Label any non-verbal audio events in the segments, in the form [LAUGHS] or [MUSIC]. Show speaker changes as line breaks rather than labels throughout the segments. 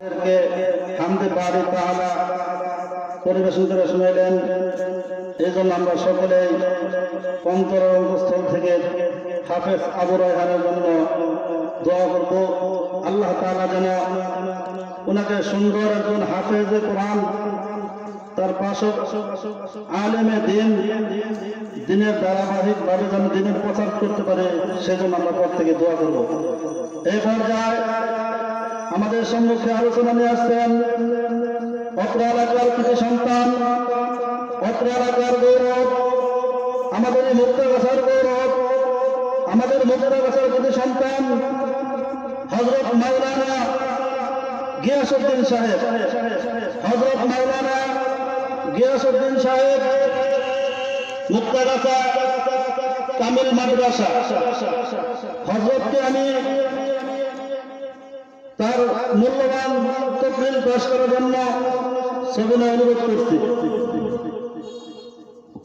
হামদে বাড়ি তাহলে পরিবেশন করে শুনাইলেন এই জন্য আমরা সকলেই অন্তর অন্তঃস্থল থেকে হাফেজ আবু রায়হানের জন্য দোয়া করব। আল্লাহ তাআলা যেন ওনাকে সুন্দর একজন হাফেজে কোরআন তার পাশে আলেমে দিন, দিনের ধারাবাহিকভাবে যেন দিনের প্রচার করতে পারে, সেজন্য আমরা পর দোয়া করব। এই পর্যায়ে আমাদের সম্মুখে আলোচনা নিয়ে আসছেন অত্র এলাকার কিছু সন্তান, অত্র এলাকার গৌরব, আমাদের এই মুক্তাগাছার গৌরব, আমাদের মুক্তাগাছার কিছু সন্তান হজরত মাওলানা গিয়াসুদ্দিন সাহেব হজরত মাওলানা গিয়াসুদ্দিন সাহেব মুক্তাগাছা কামিল মাদ্রাসা। হজরতকে আমি তার মূল্যবান তকলিল পেশ করার জন্য সবিনয় অনুরোধ করছি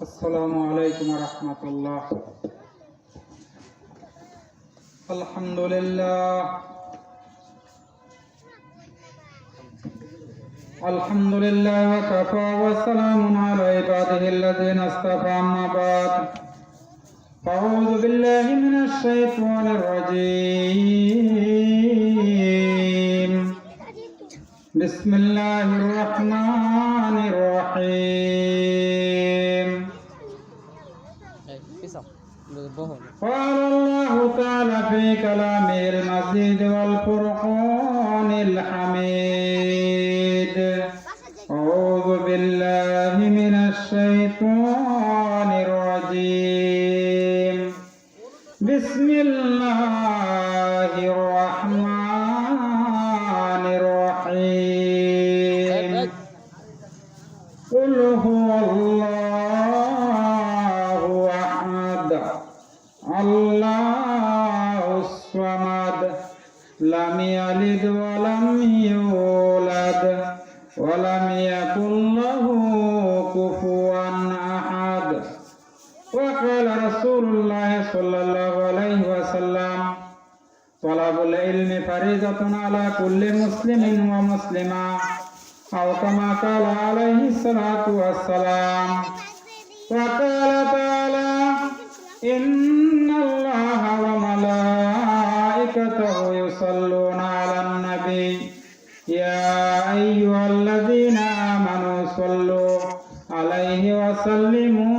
আসসালামু আলাইকুম রহমতুল্লাহ আলহামদুলিল্লাহ الحمد لله وكفى وسلام على عباده الذين اصطفى أما بعد أعوذ بالله من الشيطان الرجيم بسم الله الرحمن الرحيم. قال الله تعالى في كلامه المزيد والفرقان الحميد. أعوذ بالله من الشيطان الرجيم. بسم الله الرحمن ফরিদতুন আলা কুল্লি মুসলিমিন ওয়া মুসলিমা। আও কামা কালা আলাইহি সালাতু ওয়াসসালাম। ওয়া কালা তাআলা, ইন্নাল্লাহা ওয়া মালাইকাতাহু ইউসাল্লুনা আলান নবী ইয়া আইয়ুহাল্লাযীনা আমানু সাল্লু আলাইহি ওয়া সাল্লিমু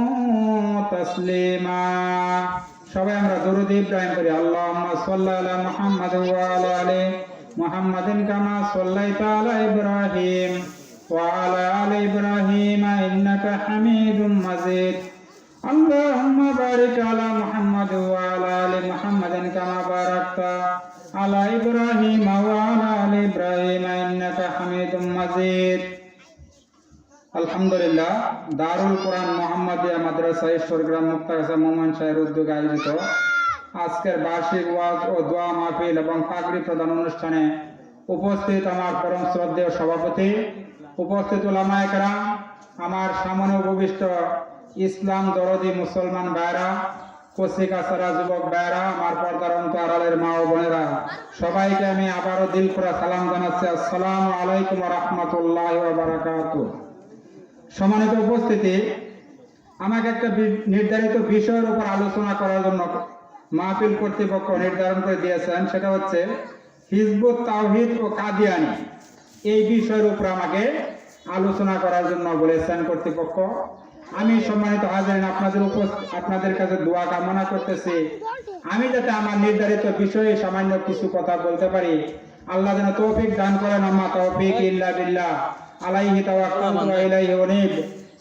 তাসলিমা। সবাই আমরা দরুদ প্রায় করি। আল্লাহ সাল্লি আলা মুহাম্মাদ আলি কামা সাল্লাইতা তালা ইব্রাহিম ওয়া আলা আলি ইব্রাহিম ইন্নাকা হামিদুম মাজিদ। আল্লাহুম্মা বারিক আলা মুহাম্মাদ আলা আলি মুহাম্মাদিন কামা বারাকতা আলা ইব্রাহিম ওয়া আলা আলি ইব্রাহিম হামিদুম মাজিদ। আলহামদুলিল্লাহ, দারুল কোরআন মোহাম্মদিয়া মাদ্রাসা ঈশ্বরগ্রাম মুক্তাগাছা মোহাম্মদ শাহের উদ্যোগে আয়োজিত আজকের বার্ষিক ওয়াজ ও দোয়া মাহফিল এবং পাগড়ি প্রদান অনুষ্ঠানে উপস্থিত আমার পরম শ্রদ্ধেয় সভাপতি, উপস্থিত ওলামা একরাম আমার সামনে উপবিষ্ট ইসলাম দরদি মুসলমান ভাইরা কচিকাছাড়া যুবক ভাইরা আমার পর্দার অন্তরালের মা ও বোনেরা, সবাইকে আমি আবারও দিল করা সালাম জানাচ্ছি। আসসালামু আলাইকুম রহমতুল্লাহ বারাকাতুহ। সম্মানিত উপস্থিতি, আমাকে একটা নির্ধারিত বিষয়ের উপর আলোচনা করার জন্য মাহফিল কর্তৃপক্ষ নির্ধারণ করে দিয়েছেন, সেটা হচ্ছে হিজবুত তাওহিদ ও কাদিয়ানি। এই বিষয়ের উপর আমাকে আলোচনা করার জন্য বলেছেন কর্তৃপক্ষ। আমি সম্মানিত হাজারিন, আপনাদের আপনাদের কাছে দোয়া কামনা করতেছি। আমি যাতে আমার নির্ধারিত বিষয়ে সামান্য কিছু কথা বলতে পারি। আল্লাহ যেন তৌফিক দান করেন আম্মা তৌফিক ইল্লা বিল্লাহ। আলাইহি তাওয়াক্কালতু ওয়া ইলাইহি উনীব।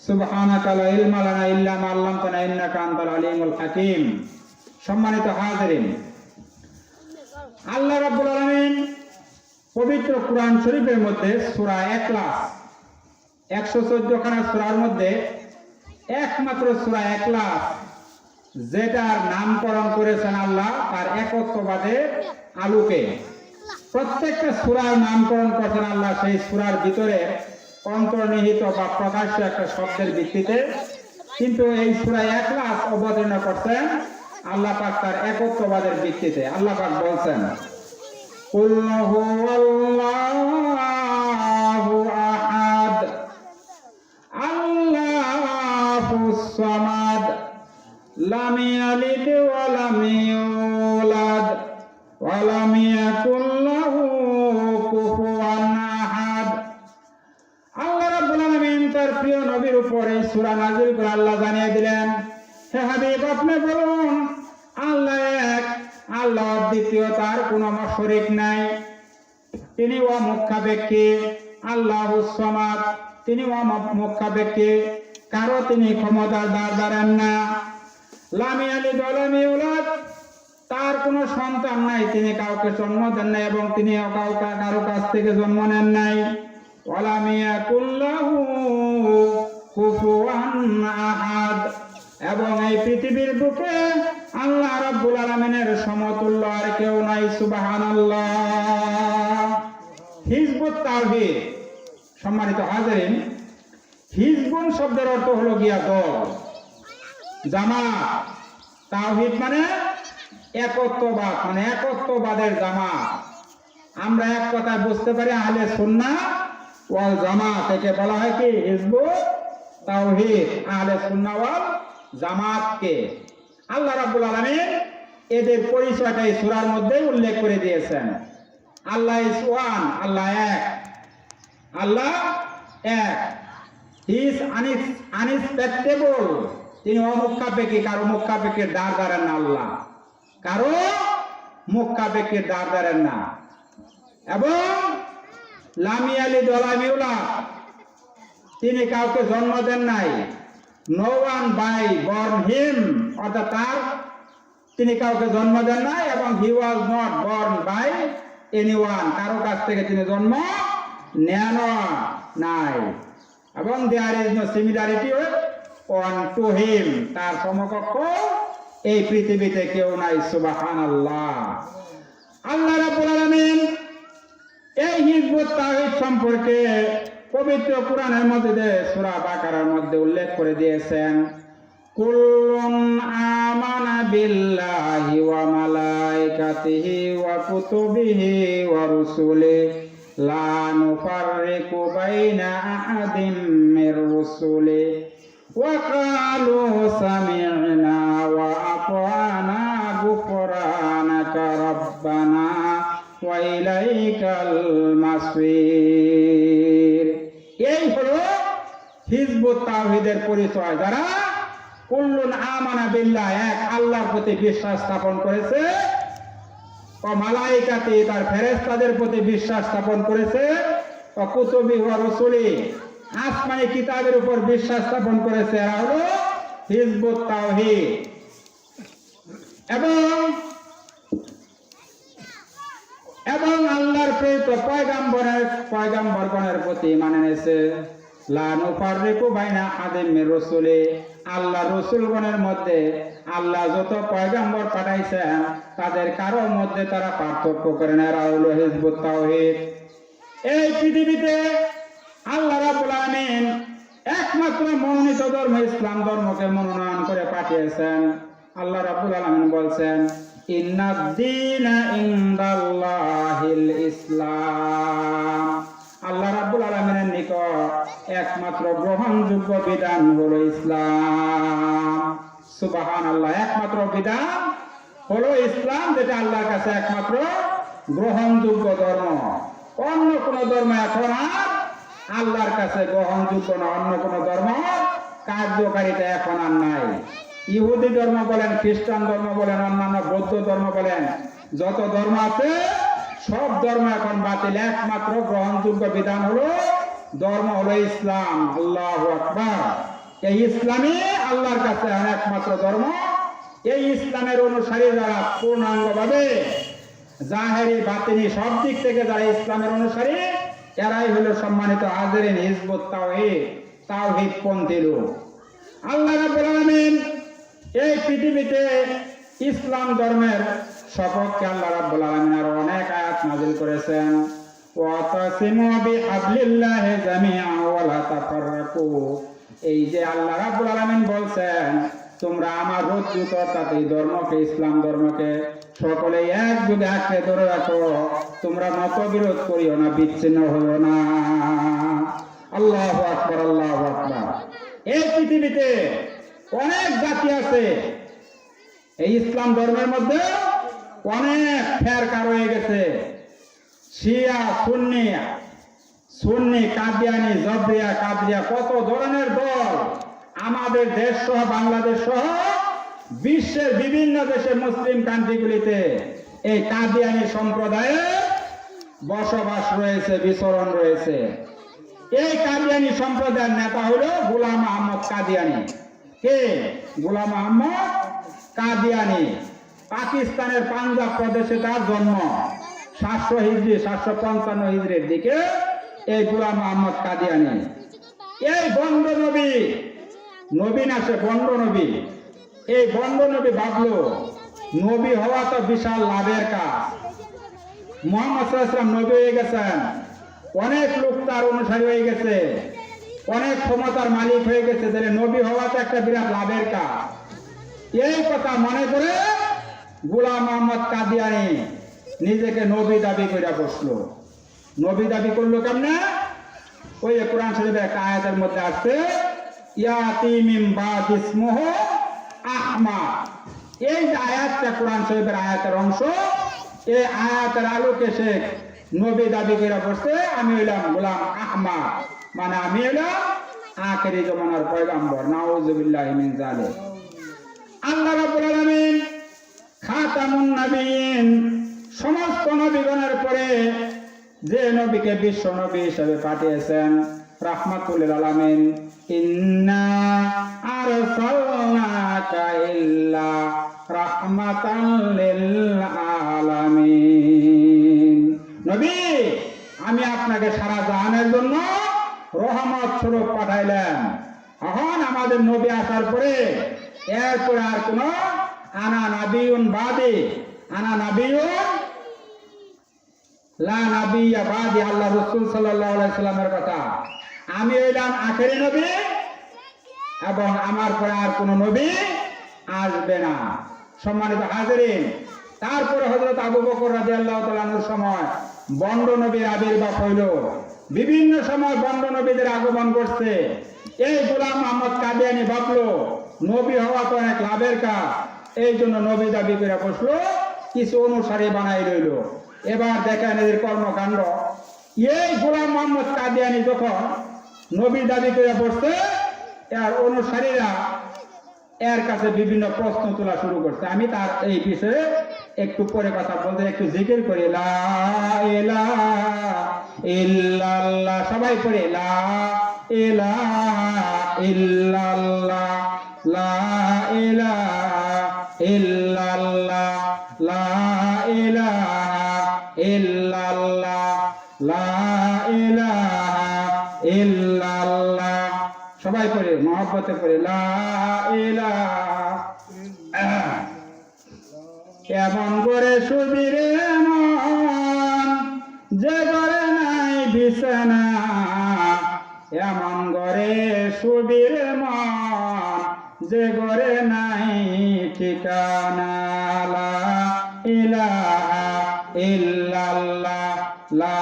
সুবহানাকা লা ইলমা লানা ইল্লা মা 'আল্লামতানা ইন্নাকা আনতাল আলিমুল হাকীম। সম্মানিত হাজিরিন আল্লাহ রাব্বুল আলামিন পবিত্র কোরআন শরীফের মধ্যে সূরা ইখলাস 114 খানা সূরার মধ্যে একমাত্র সূরা ইখলাস যেটার নামকরণ করেছেন আল্লাহ তার একত্ববাদের আলোকে। প্রত্যেকটা সুরার নামকরণ করছেন আল্লাহ, সেই সুরার ভিতরে অন্তর্নিহিত বা প্রকাশ্য একটা শব্দের ভিত্তিতে। কিন্তু এই সুরা একলাস অবতীর্ণ করছেন আল্লাহ পাক তার একত্ববাদের ভিত্তিতে। আল্লাহ পাক বলছেন الصمد لم يلد ولم يولد ولم يكن উপরে সূরা নাজিল করে আল্লাহ জানিয়ে দিলেন আপনি বলুন, আল্লাহ এক, আল্লাহ দ্বিতীয়, তার কোনো শরীক নাই। তিনি ও মুখাপেক্ষী আল্লাহ সমাদ। তিনি ও মুখাপেক্ষী কারও তিনি ক্ষমতার দ্বার দাঁড়ান না। লামি আলী দলামি উলাদ, তার কোনো সন্তান নাই, তিনি কাউকে জন্ম দেন নাই এবং তিনি কাউকে, কারও কাছ থেকে জন্ম নেন নাই। ওয়ালামিয়া কুল্লাহু আহাদ। এবং এই পৃথিবীর বুকে আল্লাহ রাব্বুল আলামিনের সমতুল্য আর কেউ নাই, সুবহানাল্লাহ। হিজবুত তাওহীদ। সম্মানিত হাজারিন, হিজবুন শব্দের অর্থ হলো গিয়া দল। জামাত। তাওহীদ মানে একত্ববাদ মানে একত্ববাদের জামাত। আমরা এক কথায় বুঝতে পারি আহলে সুন্নাহ ওয়াল জামাত, একে বলা হয় কি? হিজবুত তাওহীদ আহলে সুন্নাহ ওয়াল জামাতকে। আল্লাহ রাব্বুল আলামিন এদের পরিচয়টা সূরার মধ্যে উল্লেখ করে দিয়েছেন। আল্লাহ ইজ ওয়ান আল্লাহ এক আল্লাহ এক। হি ইজ আনএক্সপেক্টেবল তিনি অমুখাপেক্ষী কারও মুখাপেক্ষের দ্বার দাঁড়ান না আল্লাহ। কারও মুখাপেক্ষের দ্বার দাঁড়ান না। এবং লামি আলী দলামিউলা তিনি কাউকে জন্ম দেন নাই। No one by born him অর্থাৎ তার, তিনি কাউকে জন্ম দেন নাই এবং he was not born by any one কারও কাছ থেকে তিনি জন্ম নেন নাই। এবং there is no similarity on to him তার সমকক্ষ এই পৃথিবীতে কেউ নাই সুবাহান আল্লাহ আল্লাহ রাব্বুল আলামিন এই হিজবুত তাওহীদ সম্পর্কে পবিত্র কোরআনের মধ্যে সূরা বাকারার মধ্যে উল্লেখ করে দিয়েছেন, কুল্লুন আমানা বিল্লাহি ওয়া মালাইকাতিহি ওয়া কুতুবিহি ওয়া রুসুলিহি, লা নুফাররিকু বাইনা আহাদিম মির রুসুলিহি, ওয়া ক্বালু সামি'না ওয়া আতা'না গুফরানাকা রাব্বানা, ওয়া ইলাইকাল হিজবুত তাওহীদের পরিচয় যারা কুল্লুন আমানা বিল্লাহ, এক আল্লাহর প্রতি বিশ্বাস স্থাপন করেছে। ও মালাইকাতে তার ফেরেশতাদের প্রতি বিশ্বাস স্থাপন করেছে। ও কুতুবি ওয়া রসুলি আসমানি কিতাবের উপর বিশ্বাস স্থাপন করেছে। এরা হলো হিজবুত তাওহীদ। এবং এবং আল্লাহর প্রেরিত পয়গাম্বরের পয়গাম্বরগণের প্রতি মানে নেছে আল্লাহ রসুলগণের মধ্যে আল্লাহ যত পয়গাম্বর পাঠাইছেন, তাদের কারও মধ্যে তারা পার্থক্য করেন এরা হলো হিজবুত তাওহীদ। এই পৃথিবীতে আল্লাহ আলামিন একমাত্র মনোনীত ধর্ম ইসলাম ধর্মকে মনোনয়ন করে পাঠিয়েছেন। আল্লাহ রাব্বুল আলামিন বলছেন ইসলাম। আল্লাহ রাব্বুল আলামিনের নিকট একমাত্র গ্রহণযোগ্য বিধান হলো ইসলাম। সুবাহান আল্লাহ একমাত্র বিধান হলো ইসলাম, যেটা আল্লাহর কাছে একমাত্র গ্রহণযোগ্য ধর্ম। অন্য কোন ধর্ম এখন আর আল্লাহর কাছে গ্রহণযোগ্য না, অন্য কোন ধর্ম কার্যকারিতা এখন আর নাই। ইহুদি ধর্ম বলেন, খ্রিস্টান ধর্ম বলেন, অন্যান্য বৌদ্ধ ধর্ম বলেন, যত ধর্ম আছে, সব ধর্ম এখন বাতিল। একমাত্র গ্রহণযোগ্য বিধান হলো ধর্ম হলো ইসলাম, আল্লাহ আকবার। এই ইসলামই আল্লাহর কাছে একমাত্র ধর্ম। এই ইসলামের অনুসারী যারা পূর্ণাঙ্গভাবে জাহেরি, বাতিনি সব দিক থেকে যারা ইসলামের অনুসারী, এরাই হলো সম্মানিত হাজারিন, হিজবুত তাওহীদ, তাওহিদ পন্থী লোক। আল্লাহ রাব্বুল এই পৃথিবীতে ইসলাম ধর্মের সপক্ষে আল্লাহ রাব্বুল আলামিন আরও অনেক আয়াত নাযিল করেছেন। ওয়াতাসিমু বিহাবলিল্লাহি জামিআ ওয়া লা এই যে আল্লাহ রাব্বুল আলামিন বলছেন, তোমরা আমার রজ্জুত অর্থাৎ ধর্মকে, ইসলাম ধর্মকে সকলে এক যুগে আঁকড়ে ধরে রাখো। তোমরা মতবিরোধ করিও না, বিচ্ছিন্ন হইও না। আল্লাহ আকবর আল্লাহ আকবর। এই পৃথিবীতে অনেক জাতি আছে, এই ইসলাম ধর্মের মধ্যে অনেক ফেরকার হয়ে গেছে। শিয়া, সুন্নি সুন্নি, কাদিয়ানি, জবরিয়া কাদরিয়া কত ধরনের দল আমাদের দেশ সহ বাংলাদেশ সহ বিশ্বের বিভিন্ন দেশে মুসলিম কান্ট্রিগুলিতে এই কাদিয়ানি সম্প্রদায়ের বসবাস রয়েছে, বিচরণ রয়েছে। এই কাদিয়ানি সম্প্রদায়ের নেতা হলো গুলাম আহমদ কাদিয়ানি। কে? গুলাম আহমদ কাদিয়ানি। পাকিস্তানের পাঞ্জাব প্রদেশে তার জন্ম। সাতশো হিজড়ি সাতশো পঞ্চান্ন হিজড়ির দিকে এই গুলাম আহমদ কাদিয়ানি। এই বন্ড নবী নবীন আছে বন্ড নবী। এই বন্ড নবী ভাবলো নবী হওয়া তো বিশাল লাভের কাজ। মোহাম্মদ সাল্লাম নবী হয়ে গেছেন, অনেক লোক তার অনুসারী হয়ে গেছে, অনেক ক্ষমতার মালিক হয়ে গেছে, তাহলে নবী হওয়া তো একটা বিরাট লাভের কাজ। এই কথা মনে করে গুলাম মোহাম্মদ কাদিয়ানি নিজেকে নবী দাবি করে বসল। নবী দাবি করল কেমনে? ওই কোরআন শরীফের একটা আয়াতের মধ্যে আসছে ইয়াতি মিম বাদ ইসমুহু আহমাদ। এই যে আয়াতটা কোরআন শরীফের আয়াতের অংশ, এই আয়াতের আলোকে সে নবী দাবি করে বসছে, আমি হইলাম গোলাম আহমাদ। মানে আমি হইলাম আখেরি জমানার পয়গাম্বর। নাউজুবিল্লাহি মিন জালিক আল্লাহ রাব্বুল আলামিন খাতামুন নবীন সমস্ত নবীগণের পরে যে নবীকে বিশ্ব নবী হিসেবে পাঠিয়েছেন রাহমাতুল আলামিন, ইন্না আরসালনাকা ইল্লা রাহমাতাল লিল আলামিন। নবী, আমি আপনাকে সারা জাহানের জন্য রহমত স্বরূপ পাঠাইলেন এখন আমাদের নবী আসার পরে এরপরে আর কোন আনা নাবিউন বাদে, আনা নাবিউন লা আল্লাহ কথা। আমি আখেরি নবী এবং আমার পরে আর কোন নবী আসবে না। সম্মানিত তারপরে সময় বন্ড নবীর আবির্ভাব হইল। বিভিন্ন সময় বন্ড নবীদের আগমন করছে এই গোলাম মোহাম্মদ কাদিয়ানি ভাবলো, নবী হওয়া তো অনেক লাভের কাজ। এই জন্য নবী দাবি করে বসল, কিছু অনুসারী বানাই রইল। এবার দেখেন এদের কর্মকাণ্ড। এই গোলাম মোহাম্মদ কাদিয়ানি যখন নবী দাবি করে বসছে, এর অনুসারীরা এর কাছে বিভিন্ন প্রশ্ন তোলা শুরু করছে। আমি তার এই বিষয়ে একটু পরে কথা বলতে, একটু জিকির করি। লা সবাই পড়ে। লা ইলাহা ইল্লাল্লাহ, লা ইলাহা মহব্বতে পড়ে এমন করে সুবিরে যে করে নাই বিছানা, এমন করে সুবির মন যে করে নাই ঠিকানা। লা ইলাহা ইল্লাল্লাহ। লা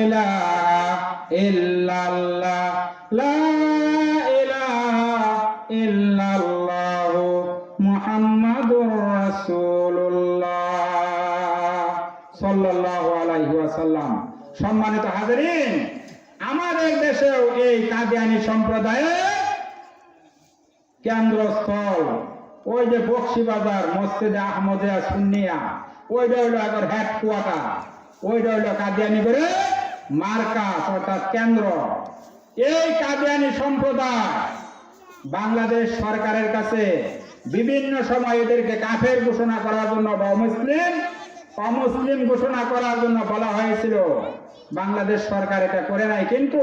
ইলাহা ইল্লাল্লাহ। ইল্লাল্লাহ মুহাম্মাদুর রাসূলুল্লাহ সম্মানিত হাজিরিন, আমাদের দেশেও এই কাদিয়ানি সম্প্রদায়ের কেন্দ্রস্থল, ওই যে বক্সিবাজার, মসজিদে আহমদিয়া সুন্নিয়া, ওইটা হইল একবার হেডকোয়ার্টার ওইটা হইল কাদিয়ানি করে মার্কাস অর্থাৎ কেন্দ্র। এই কাদিয়ানি সম্প্রদায় বাংলাদেশ সরকারের কাছে বিভিন্ন সময় এদেরকে কাফের ঘোষণা করার জন্য বা অমুসলিম অমুসলিম ঘোষণা করার জন্য বলা হয়েছিল। বাংলাদেশ সরকার এটা করে নাই, কিন্তু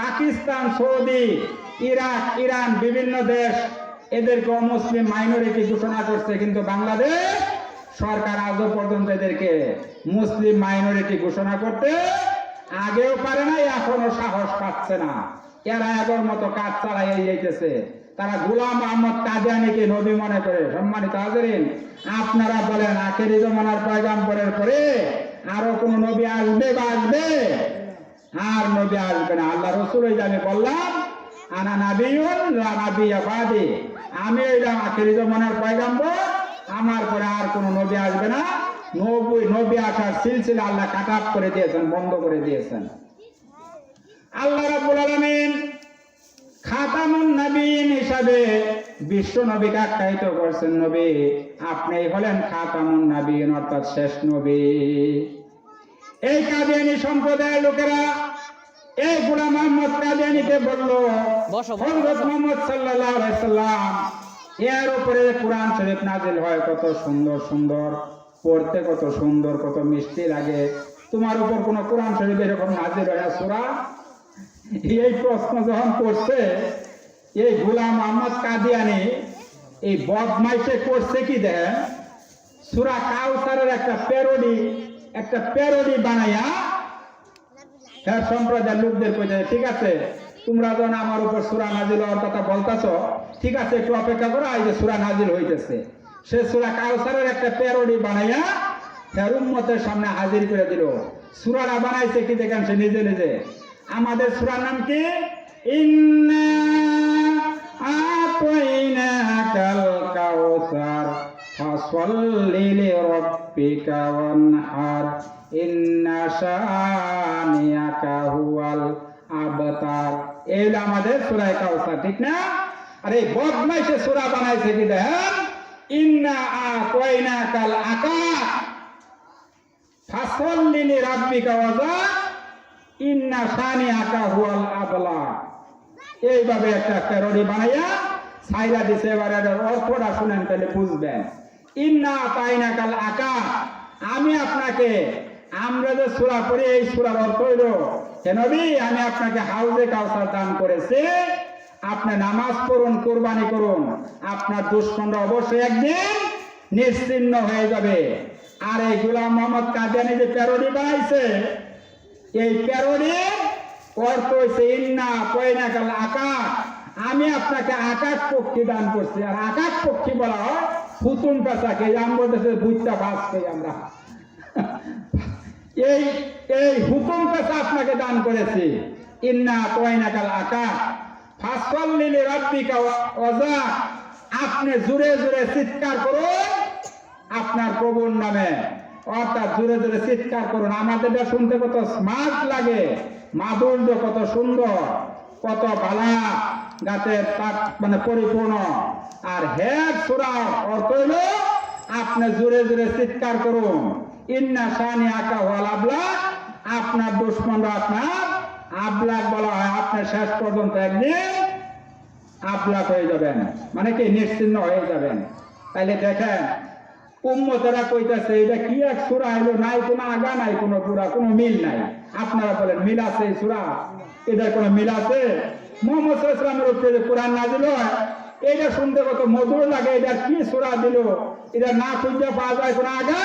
পাকিস্তান, সৌদি, ইরাক, ইরান বিভিন্ন দেশ এদেরকে অমুসলিম মাইনরিটি ঘোষণা করছে, কিন্তু বাংলাদেশ সরকার আজও পর্যন্ত এদেরকে মুসলিম মাইনরিটি ঘোষণা করতে আগেও পারে না এখনও সাহস পাচ্ছে না। এরা এগোর মতো কাজ চালাই যাইতেছে? তারা গুলাম আহমদ কাদিয়ানিকে নবী মনে করে, সম্মানিত হাজারিন, আপনারা বলেন, আখেরি জমানার পয়গাম্বরের পরে আরও কোন নবী আসবে বা আসবে? আর নবী আসবে না। আল্লাহ রসুল ওই আমি বললাম, আনা নাবিউন লা নাবিয়া বাদি আমি হইলাম আখেরি জমানার পয়গাম্বর। আমার পরে আর কোন নবী আসবে না। নবী নবী আসার সিলসিলা আল্লাহ কাটাপ করে দিয়েছেন, বন্ধ করে দিয়েছেন। আল্লাহ রাব্বুল আলামিন খাতামুন নবীন হিসাবে বিশ্ব নবীকে আখ্যায়িত করছেন নবী। আপনি হলেন খাতামুন নবীন অর্থাৎ শেষ নবী। এই কাদিয়ানি সম্প্রদায়ের লোকেরা এই গুলাম মোহাম্মদ কাদিয়ানিকে বলল হযরত। মুহাম্মদ সাল্লাল্লাহু আলাইহি সাল্লাম এর উপরে কোরআন শরীফ নাজিল হয় কত সুন্দর সুন্দর পড়তে কত সুন্দর কত মিষ্টি লাগে। তোমার উপর কোন কোরআন শরীফ এরকম নাজিল হয় না সূরা এই প্রশ্ন যখন করছে, এই গুলাম মোহাম্মদ কাদিয়ানি এই বদমাইশে করছে কি দেন সুরা কাউসারের একটা প্যারোডি একটা প্যারোডি বানাইয়া হ্যাঁ সম্প্রদায়ের লোকদের কইতে ঠিক আছে, তোমরা যখন আমার উপর সুরা নাজিল হওয়ার কথা বলতাছো, ঠিক আছে, একটু অপেক্ষা করো, এই যে সুরা নাজিল হইতেছে। সে সুরা কাউসারের একটা প্যারোডি বানাইয়া হ্যাঁ উম্মতের সামনে হাজির করে দিল। সুরাটা বানাইছে কি দেখেন সে নিজে নিজে। আমাদের সুরার নাম কি? ইন্না এই আমাদের সূরা কাউসার, ঠিক না? আরে বদমাইশে সূরা বানাইছে কি দেখেন? ইন্না আতাইনাকাল আকাশ, ফাসল্লি লিরাব্বিকা ওয়ানহার এইভাবে একটা প্যারোডি বানাইয়া সাইরা দিছে, এবারে অর্থটা শুনেন, তাহলে বুঝবেন। ইন্না তাইনা কাল আকা। আমি আপনাকে, আমরা যে সূরা পড়ি, এই সূরার অর্থ হইল আমি আপনাকে হাউজে কাউসার দান করেছি। আপনি নামাজ পড়ুন, কোরবানি করুন। আপনার দুষ্কণ্ড অবশ্যই একদিন নিশ্চিন্ন হয়ে যাবে। আর এই গুলাম মোহাম্মদ কাদিয়ানি যে প্যারোডি বানাইছে এই প্যারোডির অর্থ হয়েছে ইন্না পয়নাকাল আকাশ। আমি আপনাকে আকাশ পক্ষী দান করছি। আর আকাশ পক্ষী বলা হয় ফুতুন পেশাকে দেশে বুঝটা বাস করি আমরা। [LAUGHS] এই এই হুকুম পেশা আপনাকে দান করেছি। ইন্না পয়নাকাল আকাশ। ফাসল্লিলি রাব্বিকা ওয়াজা আপনি জুড়ে জুড়ে চিৎকার করুন আপনার প্রভুর নামে। অর্থাৎ জোরে জোরে চিৎকার করুন। আমাদের এটা শুনতে কত স্মার্ট লাগে। মাধুর্য কত সুন্দর, কত গাছের তার মানে পরিপূর্ণ। আর হেড সুরা অর্থ হইল আপনি জোরে জোরে চিৎকার করুন। ইন্না সানি আকা হওয়াল আবলাক। আপনার দুশ্মনরা আপনার আবলাক বলা হয়। আপনি শেষ পর্যন্ত একদিন আবলাক হয়ে যাবেন। মানে কি, নিশ্চিন্ন হয়ে যাবেন। তাইলে দেখেন উম্মতেরা কইতাছে, এটা কি এক সুরা হইল নাই কোনো আগা, নাই কোনো পুরা কোনো মিল নাই। আপনারা বলেন, মিল আছে সুরা? এটার কোনো মিল আছে? মোহাম্মদ ইসলামের উপরে কোরআন না দিল এটা শুনতে কত মধুর লাগে, এটা কি সুরা দিল? এটা না খুঁজে পাওয়া যায় কোনো আগা,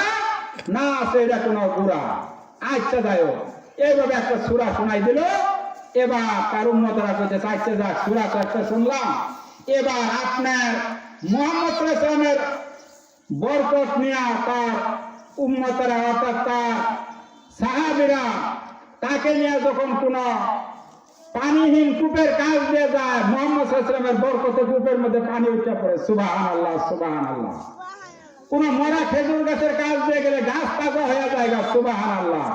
না আছে এটা কোনো পুরা আচ্ছা যাই এইভাবে একটা সুরা শোনাই দিল। এবার তার উন্মতরা কইতেছে আচ্ছা যাক সুরা তো একটা শুনলাম। এবার আপনার মোহাম্মদ ইসলামের বরকত নিয়া তার উম্মতরা অর্থাৎ তার সাহাবিরা তাকে নিয়ে যখন কোন পানিহীন কূপের কাজ দিয়ে যায়, মোহাম্মদ সাল্লামের বরকতে কূপের মধ্যে পানি উঠে পড়ে। সুবাহান আল্লাহ সুবাহান আল্লাহ কোন মরা খেজুর গাছের কাজ দিয়ে গেলে গাছ তাজা হয়ে যায় গা সুবাহান আল্লাহ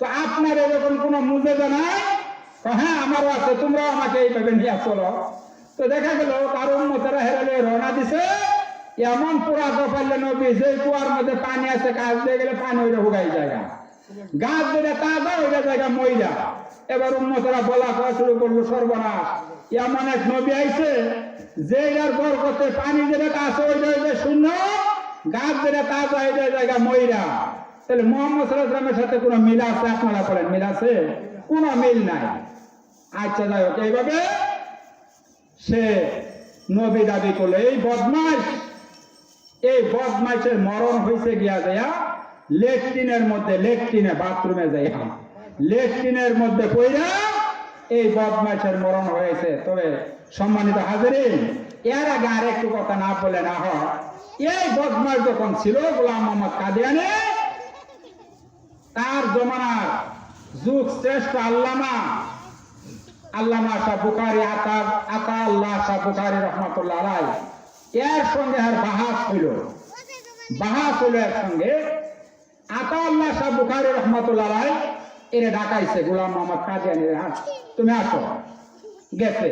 তো আপনার এরকম কোন মুজেজা নাই? তো হ্যাঁ আমারও আছে, তোমরাও আমাকে এইভাবে নিয়ে চলো। তো দেখা গেল, তার উন্মতেরা হেরালে রওনা দিছে। এমন পুরা কপালে নবী যে কুয়ার মধ্যে পানি আছে কাজ দিয়ে গেলে পানি ওইটা হুগাই জায়গা গাছ যেটা তাজা ওইটা জায়গা মইরা এবার উন্মতেরা বলা করা শুরু করল, সর্বনাশ। এমন এক নবী আইছে যে যার বরকতে পানি যেটা আছে, ওইটা ওইটা শূন্য, গাছ যেটা তাজা ওইটা জায়গা মইরা তাহলে মোহাম্মদ সাল্লামের সাথে কোনো মিল আছে? আপনারা বলেন, মিল আছে? কোনো মিল নাই। আচ্ছা যাই হোক, এইভাবে সে নবী দাবি করল। এই বদমাস এই বদমাইশের মরণ হয়েছে গিয়া যাইয়া লেট্রিনের মধ্যে লেট্রিনে বাথরুমে যাইয়া, লেট্রিনের মধ্যে পইরা এই বদমাইশের মরণ হয়েছে। তবে সম্মানিত হাজারিন, এর আগে আর একটু কথা না বলে না হয়, এই বদমাস যখন ছিল, গোলাম মোহাম্মদ কাদিয়ানি, তার জমানার যুগ শ্রেষ্ঠ আল্লামা আল্লামা শাহ বুখারি আতা আতা আল্লাহ শাহ বুখারি রহমতুল্লাহ আলাই এর সঙ্গে আর বাহাস হইল। বাহাস হইল এর সঙ্গে আতা আল্লাহ শাহ বুখারি রহমতুল্লাহ এরে ডাকাইছে গোলাম মোহাম্মদ কাদিয়ানি রে তুমি আসো। গেছে।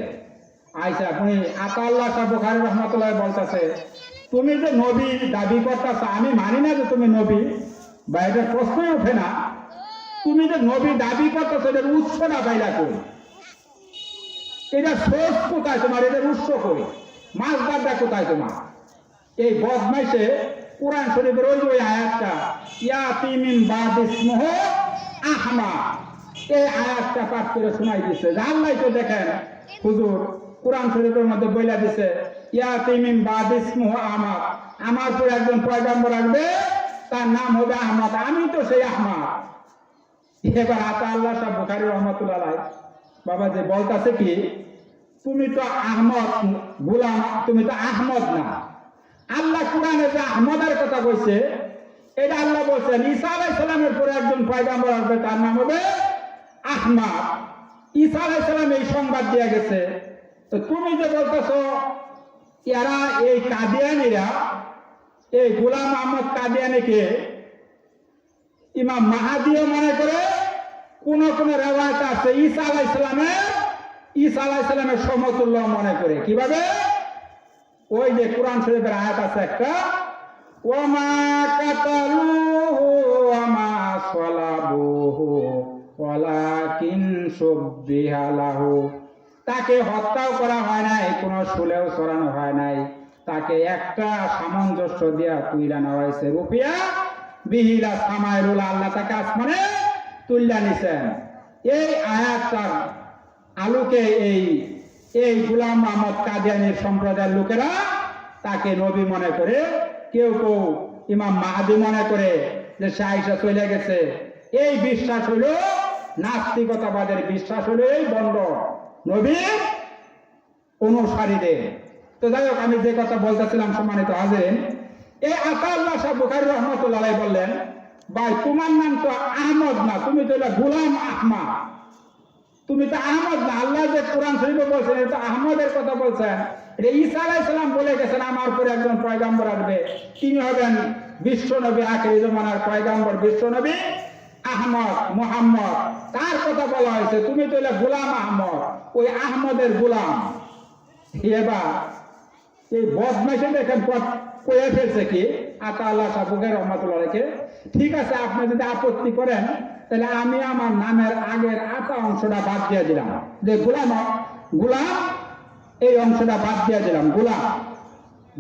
আইসা আপনি আতাল্লাহ সাহ বুখারি রহমতুল্লাহ বলতেছে, তুমি যে নবী দাবি করতেছ, আমি মানি না যে তুমি নবী। বা এটা প্রশ্নই ওঠে না। তুমি যে নবী দাবি করতেছ এটার উৎসটা পাইলা কই? এটা সোর্স কোথায়? তোমার এটার উৎস কই? মাছ বাদটা কোথায় তোমার? এই বদমাইশে কোরআন শরীফের ওই ওই আয়াতটা বাদ ইসমহ আহমা এই আয়াতটা পাঠ করে শোনাই দিছে। আল্লাহ তো দেখেন, হুজুর কোরআন শরীফের মধ্যে বইলা দিছে, ইয়াতিমিন বাদ ইসমহ আহমদ। আমার পর একজন পয়গাম্বর আসবে, তার নাম হবে আহমদ। আমি তো সেই আহমদ। এবার আতা আল্লাহ সাহ বুখারি রহমতুল্লাহ বাবা যে বলতাছে কি তুমি তো আহমদ, গুলাম, তুমি তো আহমদ না। আল্লাহ কোরআনে যে আহমদের কথা কইছে, এটা আল্লাহ বলছেন, ঈসা আলাইহিস সালামের পরে একজন পয়গাম্বর আসবে, তার নাম হবে আহমদ। ঈসা আলাইহিস সালাম এই সংবাদ দিয়ে গেছে। তো তুমি যে বলতেছো, এরা এই কাদিয়ানিরা, এই গোলাম আহমদ কাদিয়ানিকে ইমাম মাহাদিও মনে করে, কোন কোন রেওয়ায়ত আছে, ঈসা আলাহ ইসলামের ঈসা আলাহ ইসলামের সমতুল্য মনে করে। কীভাবে? ওই যে কোরআন শরীফের আয়াত আছে একটা, ওমা কাতালুহু ওমা সলাবুহু ওয়ালাকিন সুববিহা লাহু। তাকে হত্যাও করা হয় নাই, কোনো শুলেও সরানো হয় নাই। তাকে একটা সামঞ্জস্য দিয়া তুইলা নেওয়া হয়েছে। রুপিয়া বিহিলা সামায়রুল আল্লাহ তাকে আসমানে তুল্লা নিছেন। এই আয়াতটার আলোকে এই এই গুলাম মোহাম্মদ কাদিয়ানির সম্প্রদায়ের লোকেরা তাকে নবী মনে করে, কেউ কেউ ইমাম মাহাদি মনে করে যে সাইসা চলে গেছে। এই বিশ্বাস হইল নাস্তিকতাবাদের বিশ্বাস হইল এই বন্ড নবীর অনুসারীদের। তো যাই হোক, আমি যে কথা বলতেছিলাম সম্মানিত হাজেন এই আতাল্লাহ সাহ বুখারি রহমতুল্লাহ বললেন, ভাই, তোমার নাম তো আহমদ না, তুমি তো গুলাম আহমদ। তুমি তো আহমদ না, আল্লাহ যে কোরআন শরীফে বলছেন, এটা আহমদের কথা বলছেন। এটা ঈসা আলাইহিস সালাম বলে গেছেন, আমার পরে একজন পয়গাম্বর আসবে। তিনি হবেন বিশ্ব নবী আখেরি জমানার পয়গাম্বর বিশ্ব নবী আহমদ মোহাম্মদ। তার কথা বলা হয়েছে, তুমি তো গোলাম আহমদ, ওই আহমদের গোলাম। এবার এই বদমাইশে দেখেন কয়ে ফেলছে কি? আতা আল্লাহ সাবুকের রহমতুল্লাহকে ঠিক আছে, আপনি যদি আপত্তি করেন, তাহলে আমি আমার নামের আগের আতা অংশটা বাদ দিয়ে দিলাম। যে গোলাম গোলাম, এই অংশটা বাদ দিয়ে দিলাম, গোলাম।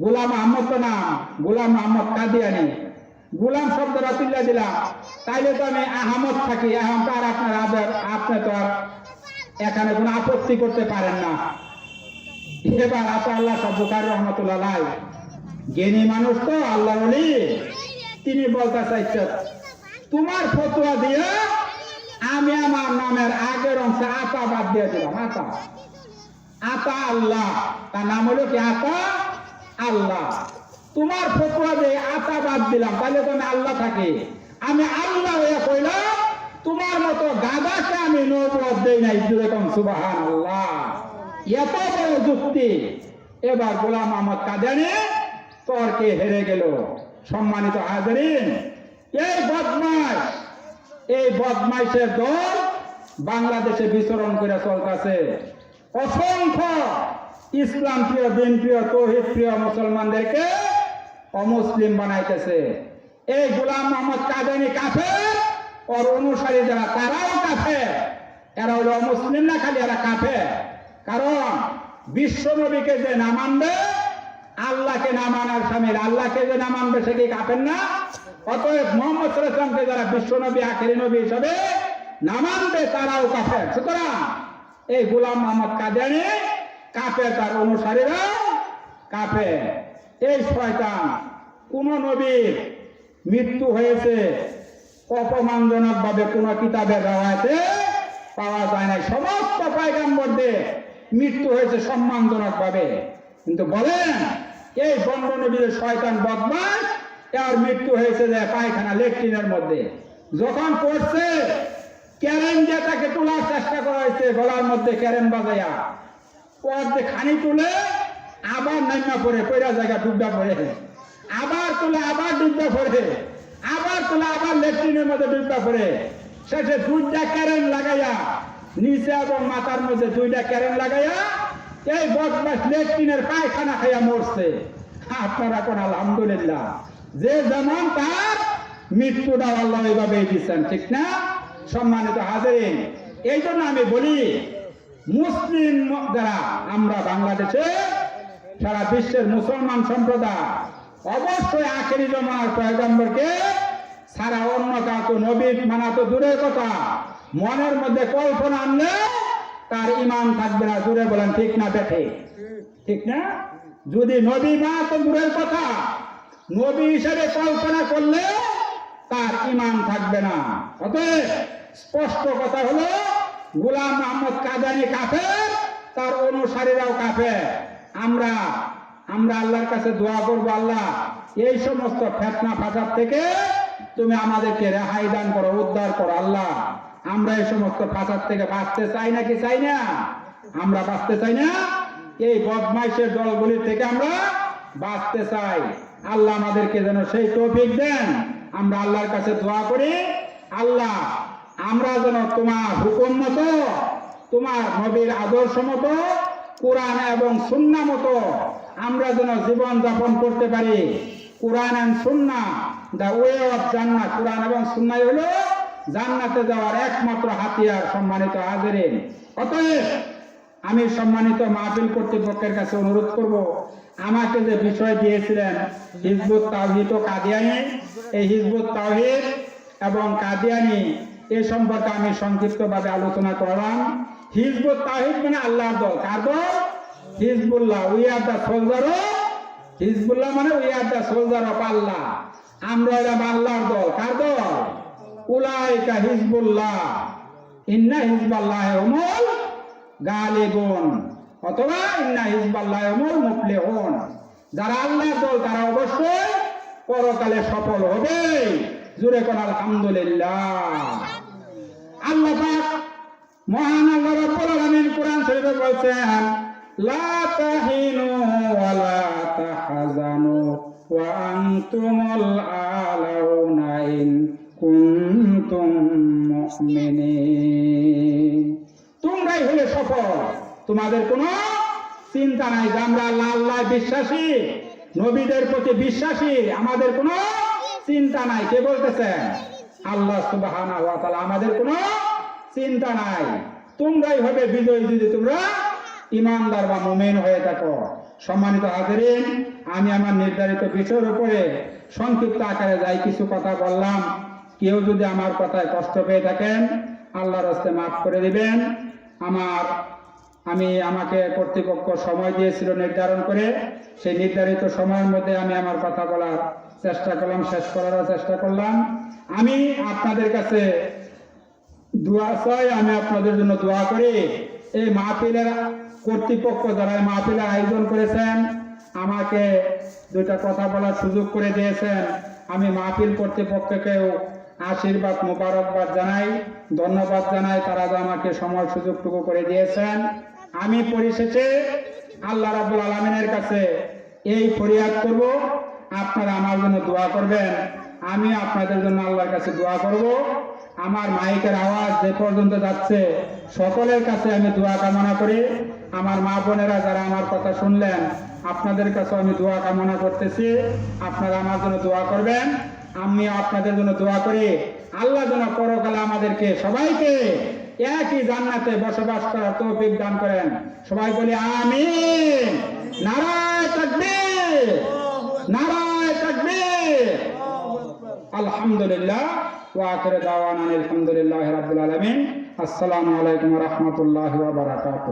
গোলাম আহমদ তো নাম গোলাম আহমদ কাদিয়ানি। গোলাম শব্দটা তুলে দিলাম। তাইলে তো আমি আহমদ থাকি তো আর আপনার আদর, আপনি তো আর এখানে কোনো আপত্তি করতে পারেন না। এবার আল্লাহ সব্বকার রহমতুল্লাহ জ্ঞানী মানুষ তো, আল্লাহ বলি তিনি বলতে চাইছেন তোমার ফতুয়া দিয়ে আমি আমার নামের আগের অংশে আতা বাদ দিয়ে দিলাম, আতা। আতা আল্লাহ। তার নাম হলো কি? আতা আল্লাহ। তোমার ফতুয়া দিয়ে আতা বাদ দিলাম, তাহলে তো আমি আল্লাহ থাকি। আমি আল্লাহ হয়ে কইলাম, তোমার মতো গাদাকে আমি নবদ দেই নাই যেরকম সুবাহান আল্লাহ এত বড় যুক্তি। এবার গোলাম আহমদ কাদিয়ানি তর্কে হেরে গেল। সম্মানিত হাজারিন, এই বদমাস এই বদমাইশের দল বাংলাদেশে বিচরণ করে চলতেছে। অসংখ্য ইসলাম প্রিয়, দিন প্রিয়, তৌহিদ প্রিয় মুসলমানদেরকে অমুসলিম বানাইতেছে। এই গোলাম মোহাম্মদ কাদানি কাফের, ওর অনুসারী যারা, তারাও কাফের। এরা হলো মুসলিম না, খালি এরা কাফের। কারণ বিশ্ব নবীকে যে না মানবে আল্লাহকে না মানার সামিল আল্লাহকে যে না মানবে সে কি কাফের না? অতএব মোহাম্মদ সাল্লামকে যারা বিশ্ব নবী আখেরি নবী হিসাবে না মানবে, তারাও কাফের। সুতরাং এই গোলাম মোহাম্মদ কাদিয়ানি কাফের তার অনুসারীরা কাফের। এই শয়তান, কোন নবীর মৃত্যু হয়েছে অপমানজনক ভাবে কোন কিতাবের রাওয়ায়তে পাওয়া যায় না সমস্ত পায়গাম্বরদের মৃত্যু হয়েছে সম্মানজনক ভাবে কিন্তু বলেন এই বন্ড নবীর শয়তান বদমাস তার মৃত্যু হয়েছে যে পায়খানা লেট্রিনের মধ্যে। যখন পড়ছে ক্যারেন যে তাকে তোলার চেষ্টা করা হয়েছে, গলার মধ্যে ক্যারেন বাজাইয়া পর যে খানি তুলে, আবার নাইমা পড়ে পয়রা জায়গা ডুবডা পড়ে আবার তুলে, আবার ডুবডা পড়ে আবার তুলে, আবার লেট্রিনের মধ্যে ডুবডা পড়ে শেষে দুইটা ক্যারেন লাগাইয়া, নিচে এবং মাথার মধ্যে দুইটা ক্যারেন লাগাইয়া এই বদমাস লেট্রিনের পায়খানা খাইয়া মরছে। আপনারা কোন আলহামদুলিল্লাহ, যে যেমন তার মৃত্যুটা আল্লাহ এইভাবেই দিচ্ছেন ঠিক না? সম্মানিত হাজিরিন এই জন্য আমি বলি, মুসলিম যারা, আমরা বাংলাদেশে, সারা বিশ্বের মুসলমান সম্প্রদায়, অবশ্যই আখেরি জমার পয়গম্বরকে সারা অন্য কাউকে নবী মানা তো দূরের কথা, মনের মধ্যে কল্পনা আনলে তার ইমান থাকবে না দূরে বলেন, ঠিক না বেঠে? ঠিক না? যদি নবী না, তো দূরের কথা। নবী হিসেবে কল্পনা করলে তার ইমান থাকবে না। অতএব স্পষ্ট কথা হলো, গোলাম মোহাম্মদ কাদানি কাফের, তার অনুসারীরাও কাফের। আমরা আমরা আল্লাহর কাছে দোয়া করব, আল্লাহ, এই সমস্ত ফেতনা ফাসাদ থেকে তুমি আমাদেরকে রেহাই দান করো, উদ্ধার করো, আল্লাহ। আমরা এই সমস্ত ফাসাদ থেকে বাঁচতে চাই নাকি চাই না? আমরা বাঁচতে চাই না? এই বদমাইশের দলগুলির থেকে আমরা বাঁচতে চাই। আল্লাহ আমাদেরকে যেন সেই তৌফিক দেন। আমরা আল্লাহর কাছে দোয়া করি। আল্লাহ, আমরা যেন তোমার হুকুম মতো, তোমার নবীর আদর্শ মতো, কোরআন এবং সুন্না মতো আমরা যেন জীবন যাপন করতে পারি। কোরআন এন্ড সুন্না দা ওয়ে অফ জান্নাত, কোরআন এবং সুন্নাই হলো জান্নাতে যাওয়ার একমাত্র হাতিয়ার সম্মানিত হাজিরিন। অতএব আমি সম্মানিত মাহফিল কর্তৃপক্ষের কাছে অনুরোধ করব, আমাকে যে বিষয় দিয়েছিলেন হিজবুত তাওহিদ ও কাদিয়ানি, এই হিজবুত তাওহিদ এবং কাদিয়ানি এ সম্পর্কে আমি সংক্ষিপ্তভাবে আলোচনা করলাম। হিজবুত তাওহিদ মানে আল্লাহ দল। কার দল? Hezbollah, we are the soldier Hezbollah মানে we are the soldier of আল্লাহ। আমরা এলাম আল্লাহর দল। কার দল? উলাইকা হিজবুল্লাহ। ইন্না হিজবাল্লাহ উমুল গালিবুন। অথবা ইন্না হিজবাল্লাহ উমুল মুফলিহুন। যারা আল্লাহর দল, তারা অবশ্যই পরকালে সফল হবে। জুড়ে কোন আলহামদুলিল্লাহ। আল্লাহ পাক মহান আল্লাহ রাব্বুল আলামিন কোরআন শরীফে বলছেন, লা তাহিনু ওয়া লা তাহজানু ওয়া আনতুমুল আলাউনা ইন কুনতুম মুমিনিন। তোমরাই হলে সফল। তোমাদের কোনো চিন্তা নাই যে আমরা আল্লাহ বিশ্বাসী, নবীদের প্রতি বিশ্বাসী, আমাদের কোনো চিন্তা নাই। কে বলতেছেন আল্লাহ তাআলা, আমাদের কোনো চিন্তা নাই। তোমরাই হবে বিজয়ী যদি তোমরা ইমানদার বা মুমিন হয়ে থাকো। সম্মানিত হাজিরিন, আমি আমার নির্ধারিত বিষয়ের উপরে সংক্ষিপ্ত আকারে যাই, কিছু কথা বললাম। কেউ যদি আমার কথায় কষ্ট পেয়ে থাকেন, আল্লাহর হস্তে মাফ করে দিবেন। আমার, আমি আমাকে কর্তৃপক্ষ সময় দিয়েছিল নির্ধারণ করে। সেই নির্ধারিত সময়ের মধ্যে আমি আমার কথা বলার চেষ্টা করলাম, শেষ করার চেষ্টা করলাম। আমি আপনাদের কাছে দোয়া চাই, আমি আপনাদের জন্য দোয়া করি। এই মাহফিলের কর্তৃপক্ষ যারা মাহফিলের আয়োজন করেছেন, আমাকে দুইটা কথা বলার সুযোগ করে দিয়েছেন। আমি মাহফিল কর্তৃপক্ষকেও আশীর্বাদ, মোবারকবাদ জানাই, ধন্যবাদ জানাই তারা যে আমাকে সময় সুযোগটুকু করে দিয়েছেন। আমি পরিশেষে আল্লাহ রাবুল আলমিনের কাছে এই ফরিয়াদ করব। আপনারা আমার জন্য দোয়া করবেন। আমি আপনাদের জন্য আল্লাহর কাছে দোয়া করব। আমার মাইকের আওয়াজ যে পর্যন্ত যাচ্ছে, সকলের কাছে আমি দোয়া কামনা করি। আমার মা বোনেরা যারা আমার কথা শুনলেন, আপনাদের কাছে আমি দোয়া কামনা করতেছি। আপনারা আমার জন্য দোয়া করবেন। আমি আপনাদের জন্য দোয়া করি। আল্লাহ যেন পরকালে আমাদেরকে সবাইকে একই জান্নাতে বসবাস করার তৌফিক দান করেন। সবাই বলি আমি নারায় নারায় আলহামদুলিল্লাহ ওয়া আখির দাওয়ানা আলহামদুলিল্লাহি রাব্বিল আলামিন। আসসালামু আলাইকুম রাহমাতুল্লাহি ওয়া বারাকাতুহু।